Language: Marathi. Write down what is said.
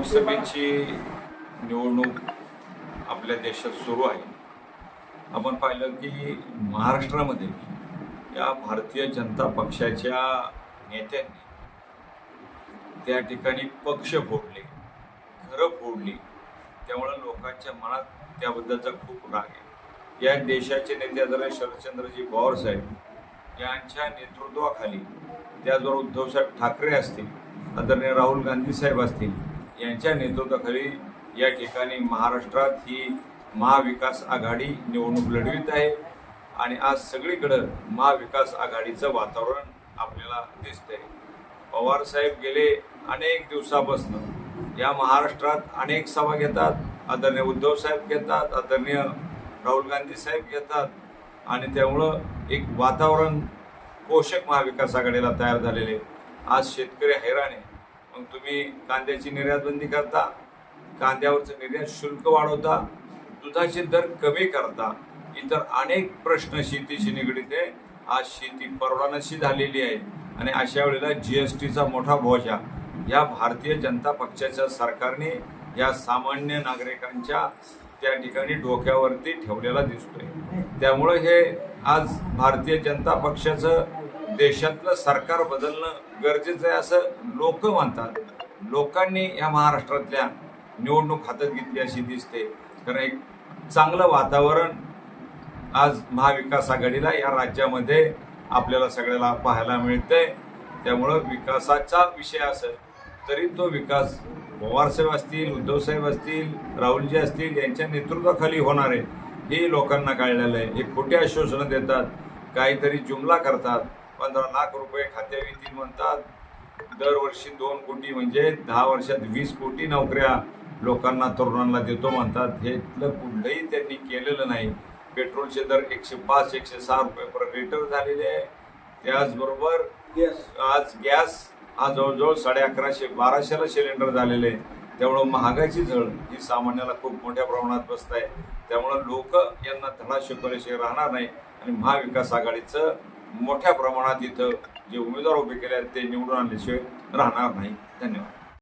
लोकसभेची निवडणूक आपल्या देशात सुरू आहे. आपण पाहिलं की महाराष्ट्रामध्ये या भारतीय जनता पक्षाच्या नेत्यांनी त्या ठिकाणी पक्ष फोडले घरं फोडली. त्यामुळं लोकांच्या मनात त्याबद्दलचा खूप राग आहे. या देशाचे नेते आदरणीय शरदचंद्रजी पवार साहेब यांच्या नेतृत्वाखाली त्याचबरोबर उद्धवसाहेब ठाकरे असतील आदरणीय राहुल गांधी साहेब असतील यांच्या नेतृत्वाखाली या ठिकाणी महाराष्ट्रात ही महाविकास आघाडी निवडणूक लढवित आहे. आणि आज सगळीकडं महाविकास आघाडीचं वातावरण आपल्याला दिसतंय. पवार साहेब गेले अनेक दिवसापासून. या महाराष्ट्रात अनेक सभा घेतात. आदरणीय उद्धव साहेब घेतात आदरणीय राहुल गांधी साहेब घेतात. आणि त्यामुळं एक वातावरण पोषक महाविकास आघाडीला तयार झालेले आज शेतकरी हैराण आहे. मग तुम्ही कांद्याची निर्यातबंदी करता कांद्यावरचं निर्यात शुल्क वाढवता दुधाचे दर कमी करता इतर अनेक प्रश्न शेतीशी निगडीत आहे. आज शेती परवानशी झालेली आहे आणि अशा वेळेला जी एस टीचा मोठा बोजा या भारतीय जनता पक्षाच्या सरकारने या सामान्य नागरिकांच्या त्या ठिकाणी डोक्यावरती ठेवलेला दिसतोय. त्यामुळं हे आज भारतीय जनता पक्षाचं देशातलं सरकार बदलणं गरजेचं आहे असं लोक म्हणतात. लोकांनी या महाराष्ट्रातल्या निवडणूक हातात घेतली अशी दिसते. कारण एक चांगलं वातावरण आज महाविकास आघाडीला या राज्यामध्ये आपल्याला सगळ्याला पाहायला मिळतंय. त्यामुळं विकासाचा विषय असेल तरी तो विकास पवारसाहेब असतील उद्धवसाहेब असतील राहुलजी असतील यांच्या नेतृत्वाखाली होणार आहे. हे लोकांना कळलेलं आहे. हे खोटे आश्वासनं देतात. काहीतरी जुमला करतात. पंधरा लाख रुपये येतील म्हणतात. दरवर्षी दोन कोटी म्हणजे दहा वर्षात वीस कोटी नोकऱ्या लोकांना तरुणांना देतो म्हणतात. हे कुठलंही त्यांनी केलेलं नाही. पेट्रोलचे दर एकशे पाच एकशे सहा रुपये पर लिटर झालेले आहे. त्याचबरोबर आज गॅस हा जवळजवळ साडे अकराशे बाराशेला सिलेंडर झालेले आहे. त्यामुळं महागाची झळ ही सामान्याला खूप मोठ्या प्रमाणात बसत आहे. त्यामुळं लोक यांना धडा शिकवल्याशिवाय राहणार नाही. आणि महाविकास आघाडीचं मोठ्या प्रमाणात इथं जे उमेदवार उभे केले आहेत ते निवडून आणल्याशिवाय राहणार नाही. धन्यवाद.